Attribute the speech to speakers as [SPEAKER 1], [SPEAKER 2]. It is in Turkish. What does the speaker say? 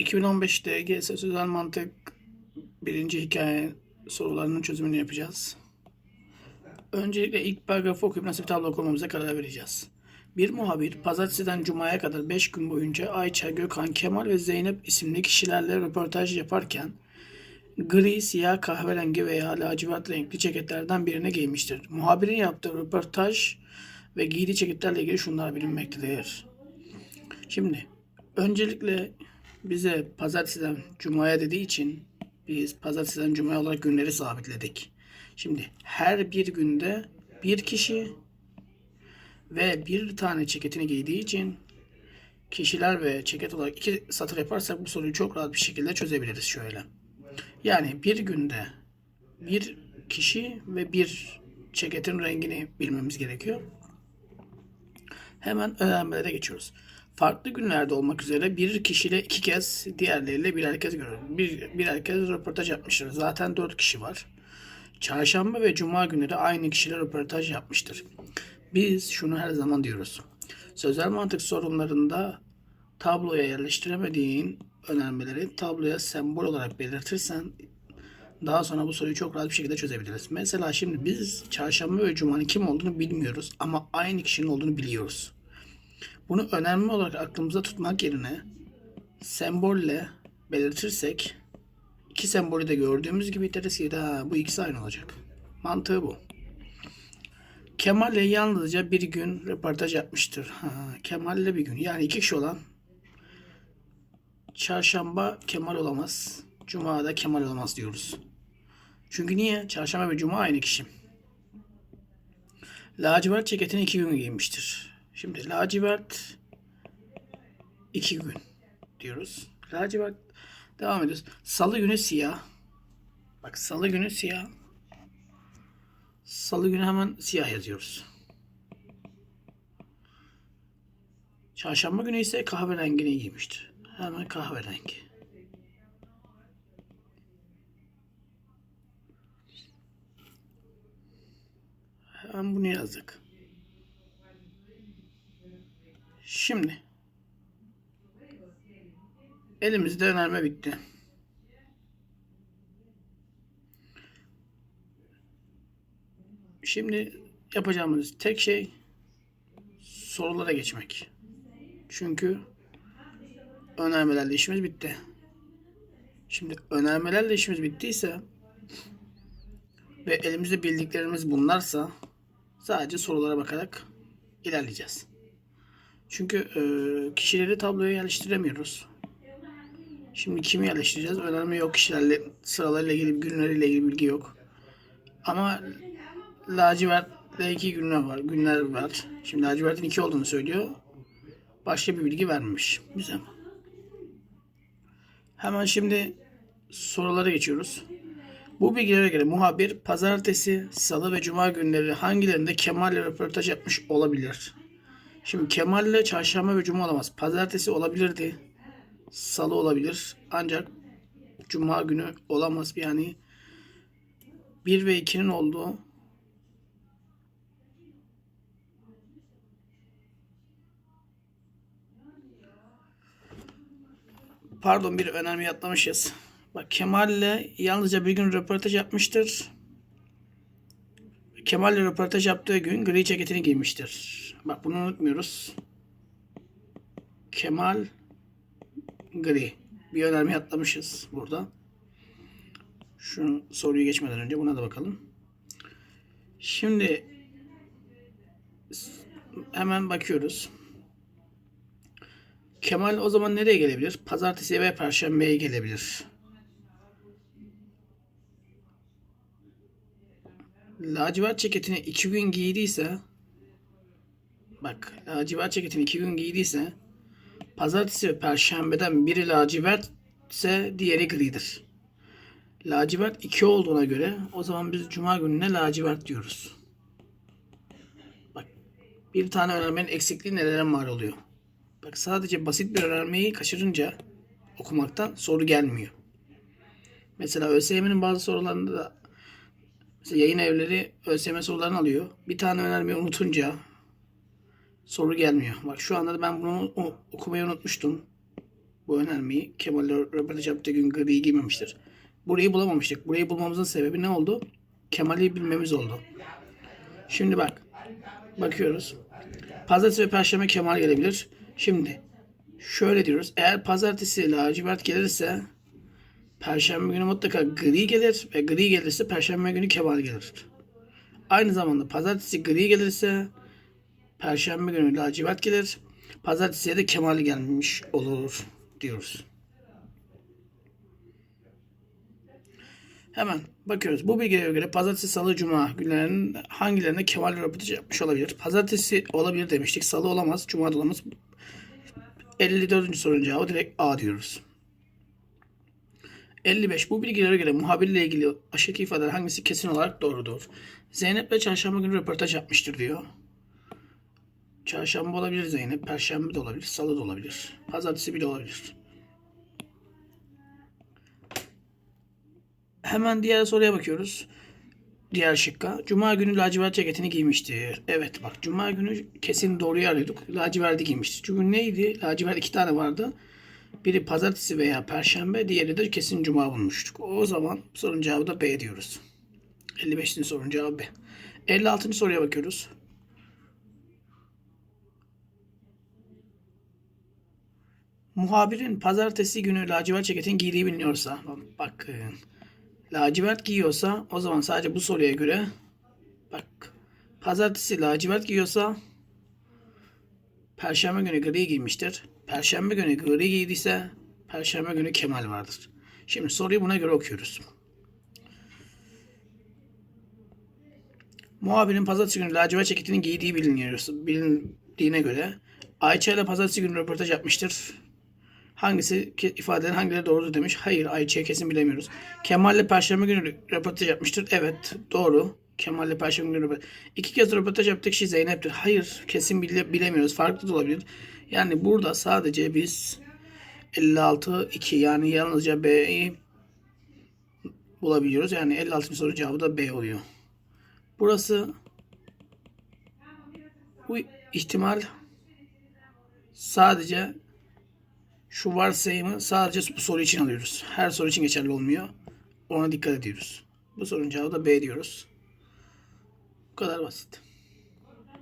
[SPEAKER 1] 2015'te GS Sözel Mantık birinci hikaye sorularının çözümünü yapacağız. Öncelikle ilk paragrafı okuyup nasıl bir tablo okumamıza karar vereceğiz. Bir muhabir pazartesiden cumaya kadar 5 gün boyunca Ayça, Gökhan, Kemal ve Zeynep isimli kişilerle röportaj yaparken gri, siyah, kahverengi veya lacivert renkli ceketlerden birini giymiştir. Muhabirin yaptığı röportaj ve giydiği ceketlerle ilgili şunlar bilinmektedir. Şimdi öncelikle bize pazartesiden cumaya dediği için biz pazartesiden cumaya olarak günleri sabitledik. Şimdi her bir günde bir kişi ve bir tane ceketini giydiği için kişiler ve ceket olarak iki satır yaparsak bu soruyu çok rahat bir şekilde çözebiliriz şöyle. Yani bir günde bir kişi ve bir ceketin rengini bilmemiz gerekiyor. Hemen önermelere geçiyoruz. Farklı günlerde olmak üzere bir kişiyle iki kez, diğerleriyle birer kez görüyoruz. Bir, birer kez röportaj yapmıştır. Zaten dört kişi var. Çarşamba ve cuma günleri aynı kişiyle röportaj yapmıştır. Biz şunu her zaman diyoruz. Sözel mantık sorunlarında tabloya yerleştiremediğin önermeleri tabloya sembol olarak belirtirsen daha sonra bu soruyu çok rahat bir şekilde çözebiliriz. Mesela şimdi biz çarşamba ve cumanın kim olduğunu bilmiyoruz ama aynı kişinin olduğunu biliyoruz. Bunu önemli olarak aklımızda tutmak yerine sembolle belirtirsek iki sembolü de gördüğümüz gibi deriz ki "Ha, bu ikisi aynı olacak. Mantığı bu. Kemal'le yalnızca bir gün röportaj yapmıştır. Ha, Kemal'le bir gün. Yani iki kişi olan çarşamba Kemal olamaz. Cuma da Kemal olamaz diyoruz. Çünkü niye? Çarşamba ve Cuma aynı kişi. Lacivert ceketini iki gün giymiştir. Şimdi lacivert iki gün diyoruz. Lacivert devam ediyoruz. Salı günü siyah. Bak salı günü siyah. Salı günü hemen siyah yazıyoruz. Çarşamba günü ise kahverengini giymiştir. Hemen kahverengi. Hemen bunu yazdık. Şimdi elimizde önerme bitti. Şimdi yapacağımız tek şey sorulara geçmek. Çünkü önermelerle işimiz bitti. Şimdi önermelerle işimiz bittiyse ve elimizde bildiklerimiz bunlarsa sadece sorulara bakarak ilerleyeceğiz. Çünkü e, kişileri tabloya yerleştiremiyoruz. Şimdi kimi yerleştireceğiz? Önerme yok kişilerle sıralarıyla ilgili, günleriyle ilgili bilgi yok. Ama lacivertle iki günler var. Günler var. Şimdi lacivertin iki olduğunu söylüyor. Başka bir bilgi vermemiş bize. Hemen şimdi sorulara geçiyoruz. Bu bilgilere göre muhabir pazartesi, salı ve cuma günleri hangilerinde Kemal ile röportaj yapmış olabilir? Şimdi Kemal ile çarşamba ve cuma olamaz. Pazartesi olabilirdi. Salı olabilir. Ancak cuma günü olamaz. Yani 1 ve 2'nin olduğu Pardon bir önermeyi atlamışız. Bak Kemal'le yalnızca bir gün röportaj yapmıştır. Kemal'le röportaj yaptığı gün gri ceketini giymiştir. Bak bunu unutmuyoruz. Kemal gri. Bir önermeyi atlamışız burada. Şu soruyu geçmeden önce buna da bakalım. Şimdi hemen bakıyoruz. Kemal o zaman nereye gelebilir? Pazartesi ve Perşembe'ye gelebilir. Lacivert ceketini iki gün giydiyse lacivert ceketini iki gün giydiyse Pazartesi ve Perşembe'den biri lacivert ise diğeri gridir. Lacivert 2 olduğuna göre o zaman biz Cuma gününe lacivert diyoruz. Bak bir tane önermenin eksikliği nelere mal oluyor. Bak sadece basit bir önermeyi kaçırınca okumaktan soru gelmiyor. Mesela ÖSYM'nin bazı sorularında da yayın evleri ÖSYM sorularını alıyor. Bir tane önermeyi unutunca soru gelmiyor. Bak şu anda da ben bunu okumayı unutmuştum. Bu önemli. Kemal röportaj yaptığı gün griyi giymemiştir. Burayı bulamamıştık. Burayı bulmamızın sebebi ne oldu? Kemal'i bilmemiz oldu. Şimdi bak. Bakıyoruz. Pazartesi ve Perşembe Kemal gelebilir. Şimdi şöyle diyoruz. Eğer pazartesi lacivert gelirse Perşembe günü mutlaka gri gelir ve gri gelirse Perşembe günü Kemal gelir. Aynı zamanda pazartesi gri gelirse Perşembe günü lacivert gelir. Pazartesiye de Kemal gelmiş olur diyoruz. Hemen bakıyoruz. Bu bilgilere göre pazartesi, salı, cuma günlerinin hangilerine Kemal röportaj yapmış olabilir? Pazartesi olabilir demiştik. Salı olamaz. Cuma da olamaz. 54. sorunun cevabı direkt A diyoruz. 55. Bu bilgilere göre muhabirle ilgili aşağıdaki ifadeler hangisi kesin olarak doğrudur? Zeynep ve çarşamba günü röportaj yapmıştır diyor. Çarşamba olabilir Zeynep, perşembe de olabilir, salı da olabilir. Pazartesi bile olabilir. Hemen diğer soruya bakıyoruz. Diğer şıkka. Cuma günü lacivert ceketini giymiştir. Evet bak cuma günü kesin doğruyu arıyorduk. Laciverti giymişti. Çünkü neydi? Lacivert iki tane vardı. Biri pazartesi veya perşembe, diğeri de kesin cuma bulmuştuk. O zaman sorunun cevabı da B diyoruz. 55. sorunun cevabı B. 56. soruya bakıyoruz. Muhabirin pazartesi günü lacivert ceketin giydiği biliniyorsa, bakın, lacivert giyiyorsa o zaman sadece bu soruya göre, bak, pazartesi lacivert giyiyorsa, perşembe günü gri giymiştir. Perşembe günü gri giydiyse, perşembe günü Kemal vardır. Şimdi soruyu buna göre okuyoruz. Muhabirin pazartesi günü lacivert ceketini giydiği biliniyor, bilindiğine göre Ayça ile pazartesi günü röportaj yapmıştır. Hangisi ke- ifadelerin hangileri doğrudur demiş. Hayır Ayça'yı kesin bilemiyoruz. Kemal ile Perşembe günü röportaj yapmıştır. Evet doğru. Kemal ile Perşembe günü röportaj. İki kez röportaj yaptık kişi Zeynep'tir. Hayır kesin bile, bilemiyoruz. Farklı da olabilir. Yani burada sadece biz 56 2 yani yalnızca B'yi bulabiliyoruz. Yani 56. soru cevabı da B oluyor. Burası bu ihtimal sadece şu varsayımı sadece bu soru için alıyoruz. Her soru için geçerli olmuyor. Ona dikkat ediyoruz. Bu sorunun cevabı da B diyoruz. Bu kadar basit.